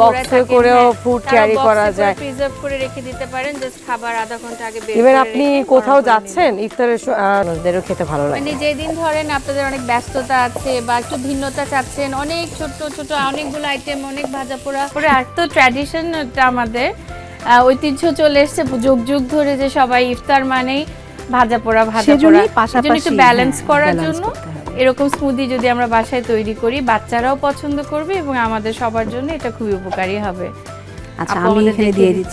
বক্সে করেও food carry করা যায় প্রিজার্ভ করে রেখে দিতে পারেন জাস্ট খাবার আধা ঘণ্টা আগে বের ইভেন আপনি কোথাও। যাচ্ছেন ইফতারের খেতে ভালো লাগে মানে যেদিন ধরেন আপনাদের অনেক ব্যস্ততা আছে বা একটু ভিন্নতা চাচ্ছেন অনেক ছোট ছোট অনেকগুলো আইটেম অনেক ভাজা পোড়া পরে আর তো ট্র্যাডিশনটা আমাদের আহ, ঐতিহ্য চলে এসেছে যুগ যুগ ধরে যে সবাই ইফতার মানেই ভাজা পোড়া ভাজা পোড়া পাশাপাশি একটু ব্যালেন্স করার জন্য। এরকম স্মুদি যদি আমরা বাসায় তৈরি করি বাচ্চারাও পছন্দ করবে এবং আমাদের সবার জন্য এটা খুবই উপকারী হবে। আচ্ছা আমি এখানে দিয়ে দিচ্ছি।